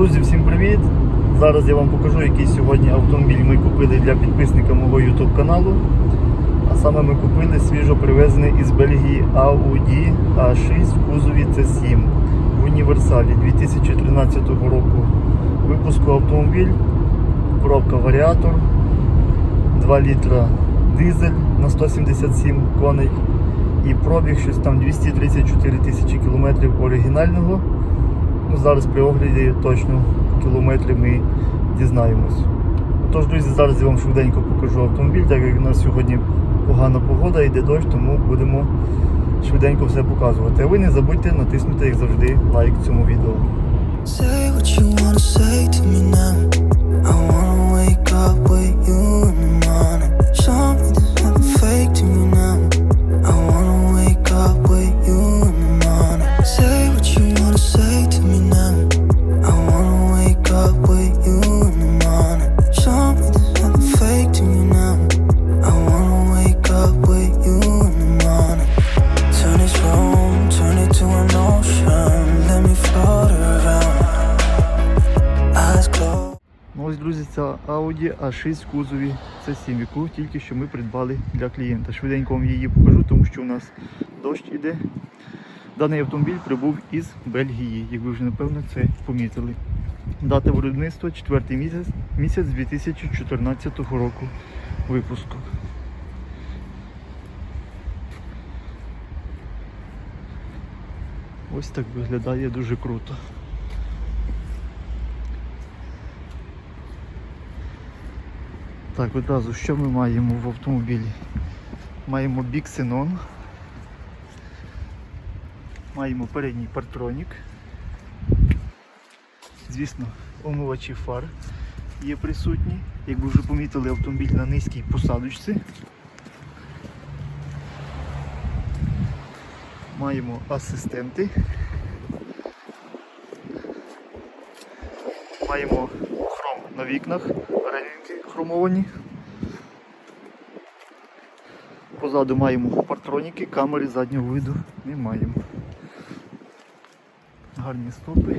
Друзі, всім привіт! Зараз я вам покажу, який сьогодні автомобіль ми купили для підписника мого YouTube каналу. А саме ми купили свіжо привезений із Бельгії Audi A6 в кузові C7 в універсалі 2013 року випуску автомобіль, коробка варіатор, 2 літра дизель на 177 коней і пробіг щось там 234 тисячі кілометрів оригінального. Ну, зараз при огляді точно кілометри ми дізнаємось. Тож, друзі, зараз я вам швиденько покажу автомобіль, так як у нас сьогодні погана погода, йде дощ, тому будемо швиденько все показувати. А ви не забудьте натиснути, як завжди, лайк цьому відео. Say what you wanna say to me now. I wanna wake up with Audi A6 в кузові C7, яку тільки що ми придбали для клієнта. Швиденько вам її покажу, тому що у нас дощ іде. Даний автомобіль прибув із Бельгії, як ви вже напевно це помітили. Дата виробництва 4 місяць, місяць 2014 року випуску. Ось так виглядає дуже круто. Так, одразу що ми маємо в автомобілі? Маємо бік Xenon, маємо передній партронік. Звісно, омивачі фар є присутні. Як ви вже помітили, автомобіль на низькій посадочці. Маємо асистенти. Маємо хром на вікнах, хромовані. Позаду маємо партроніки, камери заднього виду не маємо. Гарні стопи.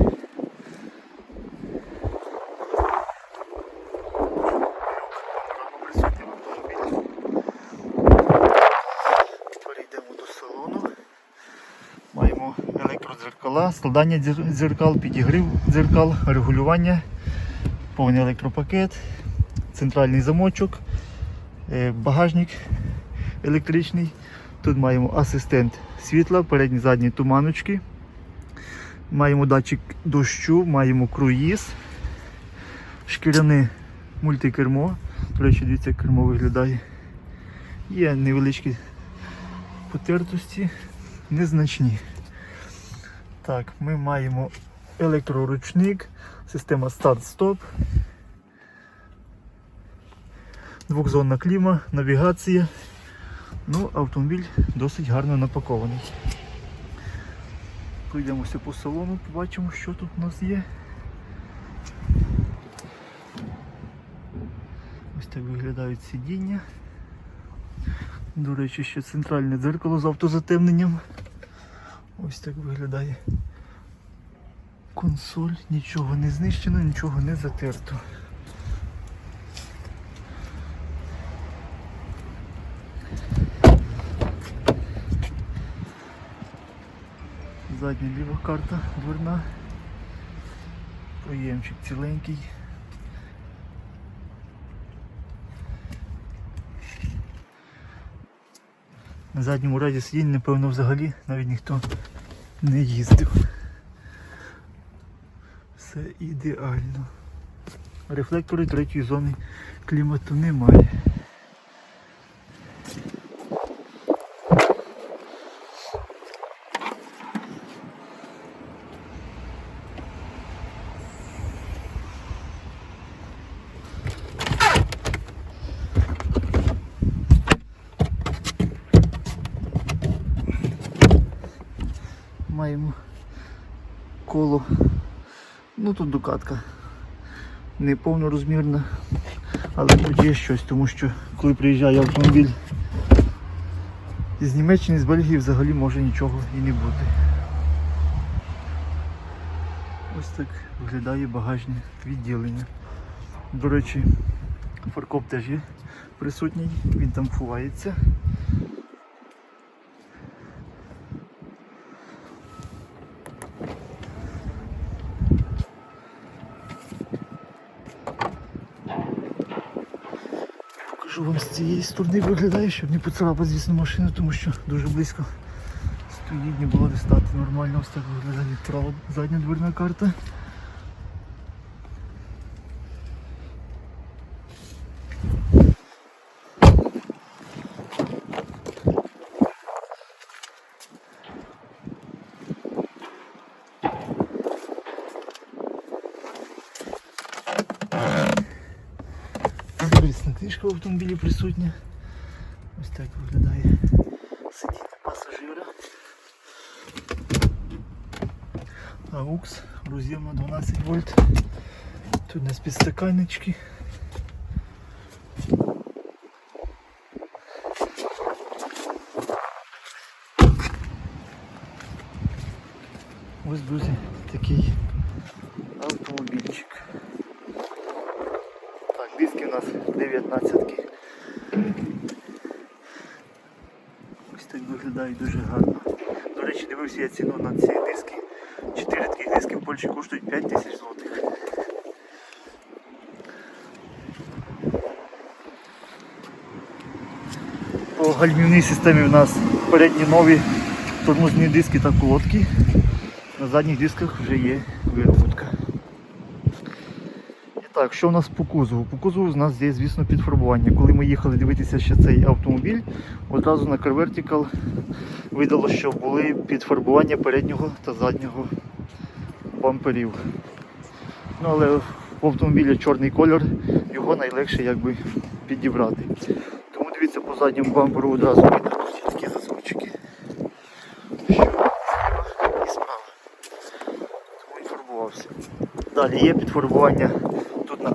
Перейдемо до салону. Маємо електродзеркала, складання дзеркал, підігрів дзеркал, регулювання, повний електропакет, центральний замочок, е, багажник електричний. Тут маємо асистент світла, передні задні туманочки. Маємо датчик дощу, маємо круїз, шкіряне мультикермо. До речі, дивіться, кермо виглядає. Є невеличкі потертості, незначні. Так, ми маємо електроручник, система старт-стоп, двохзонна кліма, навігація. Ну, автомобіль досить гарно напакований. Пройдемося по салону, побачимо, що тут у нас є. Ось так виглядають сидіння. До речі, ще центральне дзеркало з автозатемненням. Ось так виглядає консоль, нічого не знищено, нічого не затерто. Задня ліва карта дверна. Проємчик ціленький. На задньому раді сидінь, напевно, взагалі навіть ніхто не їздив. Все ідеально. Рефлектори третьої зони клімату немає. Маємо коло. Ну тут дукатка. Не повнорозмірна, але тут є щось, тому що коли приїжджає автомобіль з Німеччини, з Бельгії взагалі може нічого і не бути. Ось так виглядає багажне відділення. До речі, фаркоп теж є присутній, він там ховається. Покажу вам з цієї сторони виглядає, щоб не поцарапати, звісно, машину, тому що дуже близько стоїть, не було дістати нормально. Ось так виглядає права задня дверна карта. Книжка в автомобілі присутня. Ось так виглядає сидіння пасажира. AUX, роз'єм на 12 вольт. Тут у нас підстаканнички. Ось, друзі, такий автомобільчик. Так, диски у нас 19 ки Ось так виглядає дуже гарно. До речі, дивився я ціну на ці диски. 4 таких диски в Польщі коштують 5 тисяч злотих. По гальмівній системі у нас передні нові тормозні диски та колодки. На задніх дисках вже є виробітка. Так, що у нас по кузову? По кузову у нас є, звісно, підфарбування. Коли ми їхали дивитися ще цей автомобіль, одразу на Car Vertical видало, що були підфарбування переднього та заднього бамперів. Ну, але в автомобілі чорний колір, його найлегше якби підібрати. Тому дивіться по задньому бамперу одразу видно такі фарбувався. Далі є підфарбування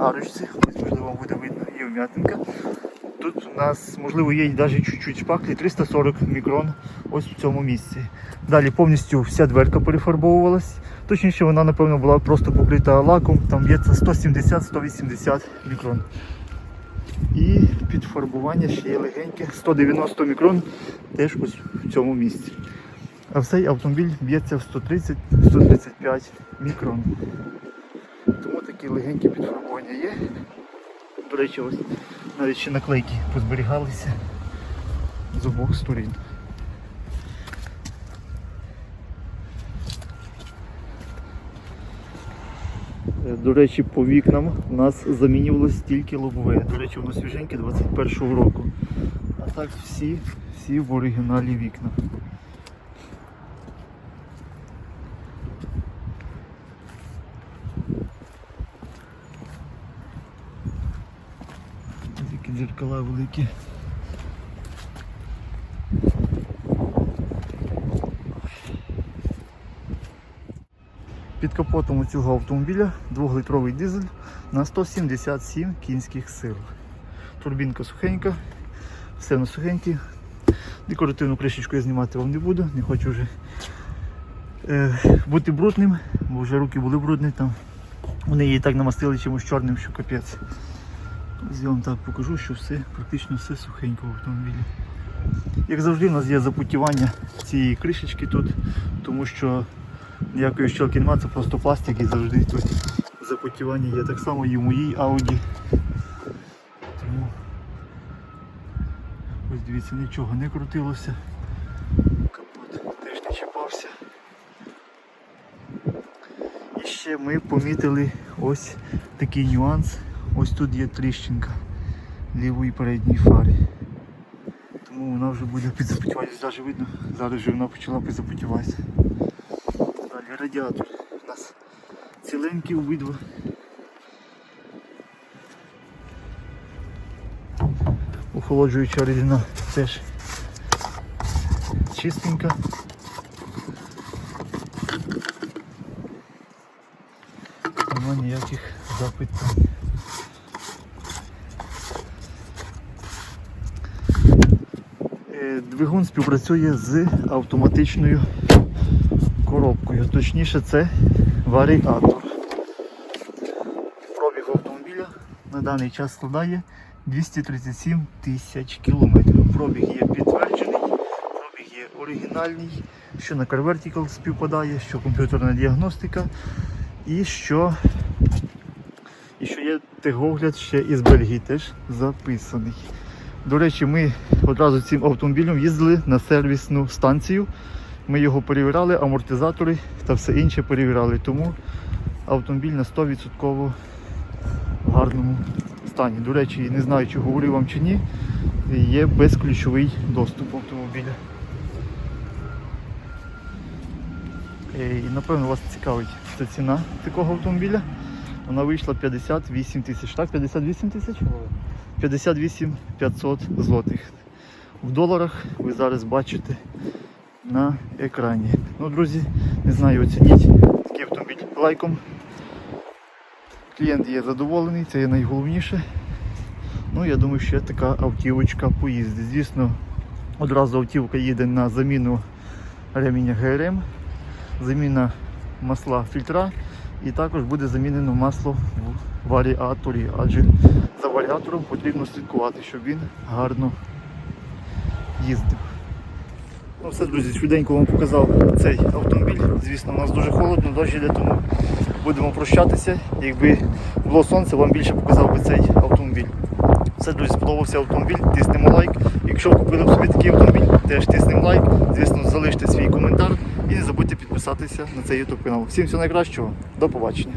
арочці, ось можливо буде видно, є вм'ятинка. Тут у нас, можливо, є навіть чуть-чуть шпаклі, 340 мікрон ось в цьому місці. Далі повністю вся дверка перефарбовувалась. Точніше, вона, напевно, була просто покрита лаком, там б'ється 170-180 мікрон. І підфарбування ще є легеньке, 190 мікрон теж ось в цьому місці. А цей автомобіль б'ється в 130-135 мікрон. Тому такі легенькі підфарбування є. До речі, ось навіть ще наклейки позберігалися з обох сторін. Е, До речі, по вікнам у нас замінювалось тільки лобове. До речі, воно свіженьке 21-го року. А так всі, всі в оригіналі вікна. Ось Які дзеркала великі. Під капотом у цього автомобіля 2-літровий дизель на 177 кінських сил. Турбінка сухенька, все на сухеньке. Декоративну кришечку я знімати вам не буду, не хочу вже е, бути брудним, бо вже руки були брудні там. Вони її так намастили чимось чорним, що капець. Я вам так покажу, що все, практично все сухенько в автомобілі. Як завжди, у нас є запутівання цієї кришечки тут, тому що ніякої щелки немає, це просто пластик і завжди тут запотівання є. Так само і в моїй Audi. Тому ось дивіться, нічого не крутилося. Капот теж не чіпався. І ще ми помітили ось такий нюанс. Ось тут є тріщинка лівої передньої фари. Тому вона вже буде підзапотіватися, навіть видно, зараз вже вона почала підзапотіватися. Далі радіатор. У нас ціленький обидва. Охолоджуюча рідина теж чистенька. Нема ніяких запитань. Е, Двигун співпрацює з автоматичною коробкою. Точніше, це варіатор. Пробіг автомобіля на даний час складає 237 тисяч кілометрів. Пробіг є підтверджений, пробіг є оригінальний, що на Car Vertical співпадає, що комп'ютерна діагностика і що, і що є техогляд ще із Бельгії теж записаний. До речі, ми одразу цим автомобілем їздили на сервісну станцію. Ми його перевіряли, амортизатори та все інше перевіряли. Тому автомобіль на 100% в гарному стані. До речі, не знаю, чи говорив вам чи ні, є безключовий доступ автомобіля. Е, І напевно вас цікавить ця ціна такого автомобіля. Вона вийшла 58 тисяч. Так, 58 тисяч? 58 500 злотих. В доларах ви зараз бачите на екрані. Ну, друзі, не знаю, оцініть такий автомобіль лайком. Клієнт є задоволений, це є найголовніше. Ну, я думаю, що така автівочка поїздить. Звісно, одразу автівка їде на заміну реміння ГРМ, заміна масла фільтра і також буде замінено масло в варіаторі, адже за варіатором потрібно слідкувати, щоб він гарно їздив. Ну все, друзі, швиденько вам показав цей автомобіль. Звісно, у нас дуже холодно, дощ іде, тому будемо прощатися. Якби було сонце, вам більше показав би цей автомобіль. Все, друзі, сподобався автомобіль, тиснемо лайк. Якщо купили собі такий автомобіль, теж тиснемо лайк. Звісно, залиште свій коментар і не забудьте підписатися на цей YouTube канал. Всім всього найкращого, до побачення.